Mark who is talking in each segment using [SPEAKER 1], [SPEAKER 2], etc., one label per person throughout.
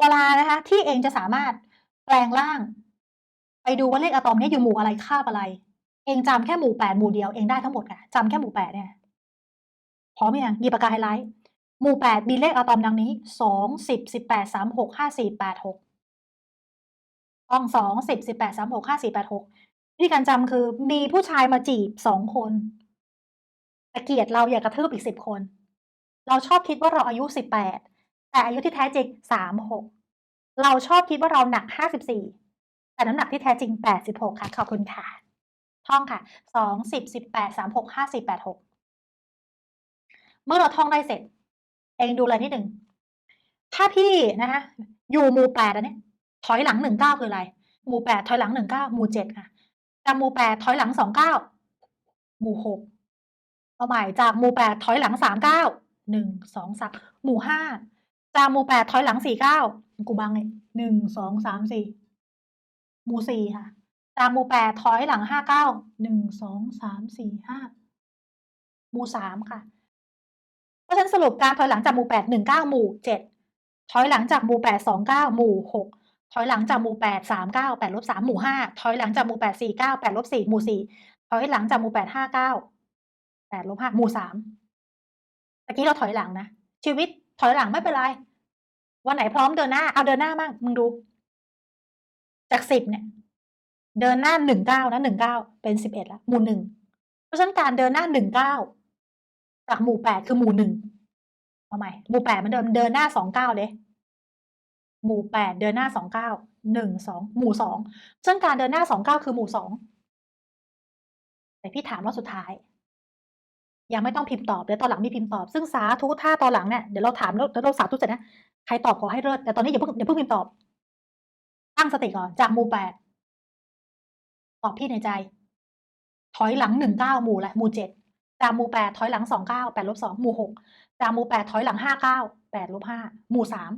[SPEAKER 1] เวลานะคะที่เองจะสามารถแปลงร่าง ไปดูว่าเลขอะตอมนี้อยู่หมู่อะไรคาบอะไร เองจำแค่หมู่แปดหมู่เดียวเองได้ทั้งหมดค่ะจำแค่หมู่แปดเนี่ยพร้อมยังหยิบปากกาไฮไลท์หมู่แปดมีเลขอะตอมดังนี้สองสิบสิบแปดสามหกห้าสี่แปดหกต้องสองสิบสิบแปดสามหกห้าสี่แปดหกวิธีการจำคือมีผู้ชายมาจีบสองคนแต่เกียดเราอยากกระทืบอีกสิบคน เราชอบคิดว่าเราอายุสิบแปด แต่อายุที่แท้จริงสามหกเราชอบคิดว่าเราหนักห้าสิบสี่แต่น้ำหนักที่แท้จริงแปดสิบหกค่ะ ขอบคุณค่ะ ท่องค่ะสองสิบสิบแปดสามหกห้าสี่แปดหกเมื่อเราท่องได้เสร็จ เองดูอะไรนิดหนึ่ง ถ้าพี่นะคะอยู่หมู่แปดอันเนี้ยถอยหลังหนึ่งเก้าคืออะไร หมู่แปดถอยหลังหนึ่งเก้าหมู่เจ็ดค่ะจากหมู่แปดถอยหลังสองเก้าหมู่หกเอาใหม่จากหมู่แปดถอยหลังสามเก้าหนึ่งสองสามหมู่ห้า จากหมู่แปดถอยหลังสี่เก้ากูบังเลยหนึ่งสองสามสี่หมู่สี่ค่ะจากหมู่แปดถอยหลังห้าเก้าหนึ่งสองสามสี่ห้าหมู่สามค่ะ เพราะฉะนั้นสรุปการถอยหลังจากหมู่แปดหนึ่งเก้าหมู่เจ็ดถอยหลังจากหมู่แปดสองเก้าหมู่หกถอยหลังจากหมู่แปดสามเก้าแปดลบสามหมู่ห้าถอยหลังจากหมู่แปดสี่เก้าแปดลบสี่หมู่สี่ถอยหลังจากหมู่แปดห้าเก้าแปดลบห้าหมู่สามตะกี้เราถอยหลังนะชีวิต ถอยหลังไม่เป็นไร วันไหนพร้อมเดินหน้า เอาเดินหน้ามั่งมึงดู จากสิบเนี่ย เดินหน้าหนึ่งเก้านะหนึ่งเก้าเป็นสิบเอ็ดละหมู่หนึ่งเพราะฉะนั้นการเดินหน้าหนึ่งเก้าจากหมู่แปดคือหมู่หนึ่งเอาใหม่หมู่แปดมันเดิมเดินหน้าสองเก้าเลยหมู่แปดเดินหน้าสองเก้าหนึ่งสองหมู่สองซึ่งการเดินหน้าสองเก้าคือหมู่สองแต่พี่ถามรอบสุดท้าย ยังไม่ต้องพิมพ์ตอบ เดี๋ยวตอนหลังมีพิมพ์ตอบ ซึ่งสาธุถ้าตอนหลังเนี่ยเดี๋ยวเราถามแล้วแล้วเราสาธุเสร็จนะ ใครตอบขอให้เลิศแต่ตอนนี้อย่าเพิ่งอย่าเพิ่งพิมพ์ตอบ ตั้งสติก่อน จากหมู่แปดตอบพี่ในใจ ถอยหลังหนึ่งเก้าหมู่ละหมู่เจ็ดจากหมู่แปดถอยหลังสองเก้าแปดลบสองหมู่หกจากหมู่แปดถอยหลังห้าเก้าแปดลบห้าหมู่สาม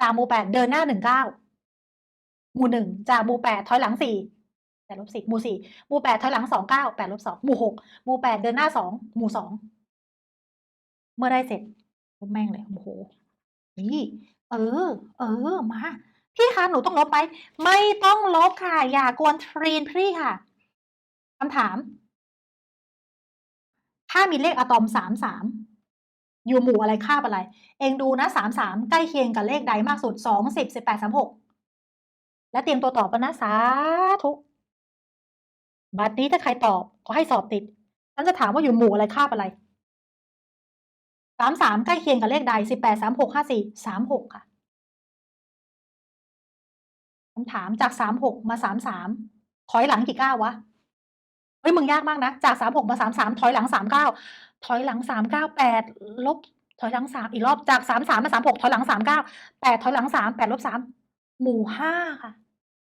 [SPEAKER 1] จากหมู่แปดเดินหน้าหนึ่งเก้าหมู่หนึ่งจากหมู่แปดถอยหลังสี่ แปดลบสี่หมู่สี่หมู่แปดถอยหลังสองเก้าแปดลบสองหมู่หกหมู่แปดเดินหน้าสองหมู่สองเมื่อได้เสร็จลบแม่งเลยโอ้โหนี่เออ เออมาพี่คะหนูต้องลบไหมไม่ต้องลบค่ะ อย่ากวนทรีนพี่ค่ะคำถาม ถ้ามีเลขอะตอมสามสามอยู่หมู่อะไรคาบอะไร เองดูนะสามสามใกล้เคียงกับเลขใดมากสุดสองสิบสิบแปดสามหกและเตรียมตัวตอบแล้วนะสาธุ บัดนี้ถ้าใครตอบขอให้สอบติด ฉันจะถามว่าอยู่หมู่อะไรคาบอะไรสามสามใกล้เคียงกับเลขใดสิบแปดสามหกห้าสี่สามหกค่ะคำถามจากสามหกมาสามสามถอยหลังกี่ก้าววะเฮ้ยมึงยากมากนะ จากสามหกมาสามสามถอยหลังสามเก้าถอยหลังสามเก้าแปดลบถอยหลังสามอีกรอบจากสามสามมาสามหกถอยหลังสามเก้าแปดถอยหลังสามแปดลบสามหมู่ห้าค่ะ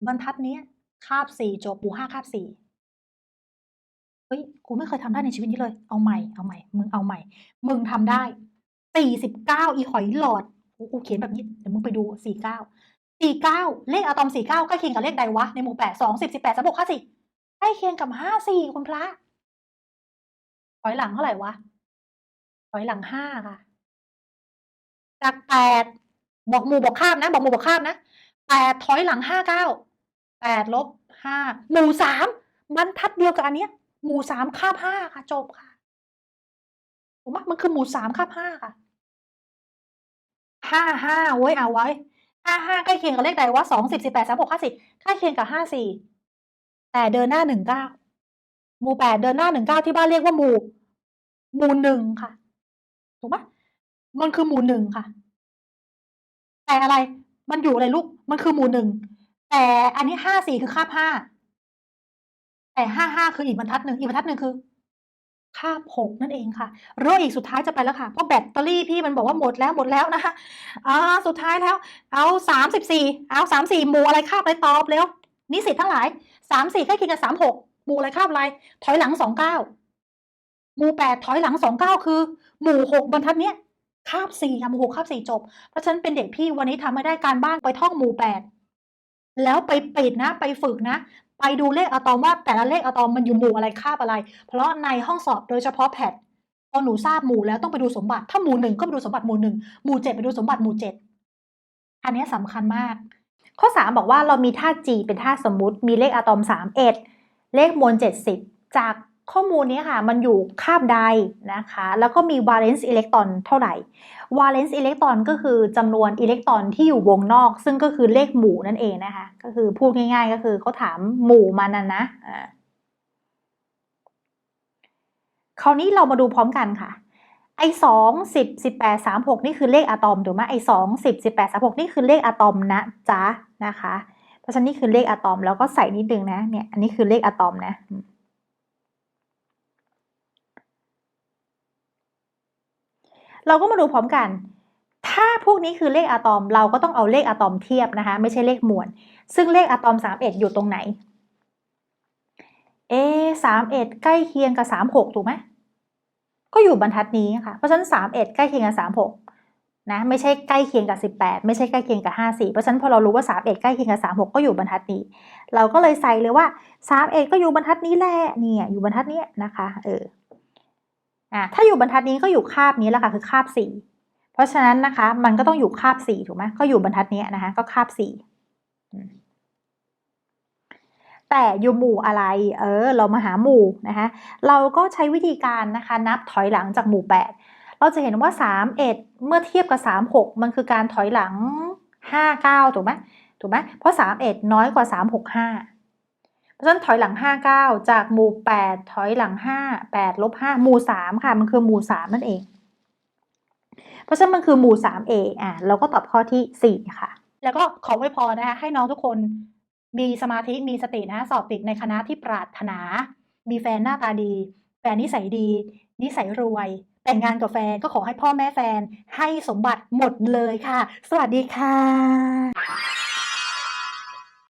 [SPEAKER 1] บรรทัดเนี้ยคาบสี่จบหมู่ห้าคาบสี่ เฮ้ย กูไม่เคยทำได้ในชีวิตนี้เลย เอาใหม่ เอาใหม่ มึงเอาใหม่ มึงทำได้สี่สิบเก้าอีหอยหลอด กูกูเขียนแบบนี้ เดี๋ยวมึงไปดูสี่เก้าสี่เก้าเลขอะตอมสี่เก้าใกล้เคียงกับเลขใดวะ ในหมู่แปดสองสิบสิบแปดสามหกห้าสี่ใกล้เคียงกับห้าสี่คุณพระถอยหลังเท่าไหร่วะถอยหลังห้าค่ะ จากแปดบอกหมู่บอกข้ามนะ บอกหมู่บอกข้ามนะแปดถอยหลังห้าเก้าแปดลบห้าหมู่สามบรรทัดเดียวกับอันเนี้ย หมู่สามคาบห้าค่ะ จบค่ะถูกไหมมันคือหมู่สามคาบห้าค่ะห้าห้าไว้ยเอาไว้ห้าห้าใกล้เคียงกับเลขใดวะสองสิบสิบแปดสามหกห้าสิบใกล้เคียงกับห้าสี่แต่เดินหน้าหนึ่งเก้าหมู่แปดเดินหน้าหนึ่งเก้าที่บ้านเรียกว่าหมู่ หมู่หนึ่งค่ะ ถูกปะมันคือหมู่หนึ่งค่ะ แต่อะไร มันอยู่อะไรลูก มันคือหมู่หนึ่ง แต่อันนี้ห้าสี่คือคาบห้า แต่ห้าห้าคืออีกบรรทัดหนึ่งอีกบรรทัดหนึ่งคือคาบหกนั่นเองค่ะเรื่องอีกสุดท้ายจะไปแล้วค่ะเพราะแบตเตอรี่พี่มันบอกว่าหมดแล้วหมดแล้วนะคะอ่าสุดท้ายแล้ว เอาสามสิบสี่เอาสามสี่หมู่อะไรคาบอะไรตอบเร็วนิสิตทั้งหลายสามสี่ใกล้เคียงกับสามหกหมู่อะไรคาบอะไร ถอยหลังสองเก้าหมู่แปดถอยหลังสองเก้าคือ หมู่หกบรรทัดเนี้ยคาบสี่ค่ะหมู่หกคาบสี่จบ เพราะฉะนั้นเป็นเด็กพี่วันนี้ทำไม่ได้การบ้านไปท่องหมู่แปดแล้วไปปิดนะ ไปฝึกนะ ไปดูเลขอะตอมว่าแต่ละเลขอะตอมมันอยู่หมู่อะไรคาบอะไร เพราะในห้องสอบโดยเฉพาะแพทพอหนูทราบหมู่แล้วต้องไปดูสมบัติ ถ้าหมู่หนึ่งก็ไปดูสมบัติหมู่หนึ่งหมู่เจ็ดไปดูสมบัติหมู่เจ็ดอันนี้ยสำคัญมาก ข้อ 3 บอกว่าเรามีธาตุ G เป็นธาตุสมมุติ มีเลขอะตอม 31 เลขมวล 70 จาก ข้อมูลนี้ค่ะมันอยู่คาบใดนะคะ แล้วก็มี valence electron เท่าไหร่ valence electron ก็คือจำนวนอิเล็กตรอนที่อยู่วงนอก ซึ่งก็คือเลขหมู่นั่นเองนะคะ ก็คือพูดง่ายๆ ก็คือเขาถามหมู่มันนะนะคราวนี้เรามาดูพร้อมกันค่ะ ไอ้สองสิบสิบแปดสามหกนี่คือเลขอะตอมถูกไหมไอ้สองสิบสิบแปดสามหกนี่คือเลขอะตอมนะจ๊ะนะคะ เพราะฉะนั้นนี่คือเลขอะตอมแล้วก็ใส่นิดนึงนะเนี่ยอันนี้คือเลขอะตอมนะอืม เราก็มาดูพร้อมกัน ถ้าพวกนี้คือเลขอะตอม เราก็ต้องเอาเลขอะตอมเทียบนะคะ ไม่ใช่เลขมวล ซึ่งเลขอะตอมสามเอ็ดอยู่ตรงไหน เอสามเอ็ดใกล้เคียงกับสามหกถูกไหม ก็อยู่บรรทัดนี้ค่ะ เพราะฉะนั้นสามเอ็ดใกล้เคียงกับสามหกนะ ไม่ใช่ใกล้เคียงกับสิบแปดไม่ใช่ใกล้เคียงกับห้าสี่เพราะฉะนั้นพอเรารู้ว่าสามเอ็ดใกล้เคียงกับสามหกก็อยู่บรรทัดนี้ เราก็เลยใส่เลยว่าสามเอ็ดก็อยู่บรรทัดนี้แหละ เนี่ย อยู่บรรทัดนี้นะคะ เออ อ่าถ้าอยู่บรรทัดนี้ก็อยู่คาบนี้แหละค่ะคือคาบสี่เพราะฉะนั้นนะคะ มันก็ต้องอยู่คาบสี่ถูกไหมก็อยู่บรรทัดนี้นะคะก็คาบสี่แต่อยู่หมู่อะไร เออ เรามาหาหมู่นะคะ เราก็ใช้วิธีการนะคะ นับถอยหลังจากหมู่ 8 เราจะเห็นว่า 3 1 เมื่อเทียบกับ 3 6 มันคือการถอยหลัง 5 9 ถูกไหมถูกไหมเพราะ 3 1 น้อยกว่า 3 6 5 เพราะฉะนั้นถอยหลัง 5 9 จากหมู่ 8 ถอยหลัง 5 8ลบ5หมู่ 3 ค่ะ มันคือหมู่ 3 นั่นเอง เพราะฉะนั้นมันคือหมู่ 3A อะเราก็ตอบข้อที่ 4 ค่ะ แล้วก็ขอไว้พอนะคะให้น้องทุกคนมีสมาธิมีสตินะสอบติดในคณะที่ปรารถนา มีแฟนหน้าตาดี แฟนนิสัยดี นิสัยรวย แต่งงานกับแฟนก็ขอให้พ่อแม่แฟนให้สมบัติหมดเลยค่ะ สวัสดีค่ะ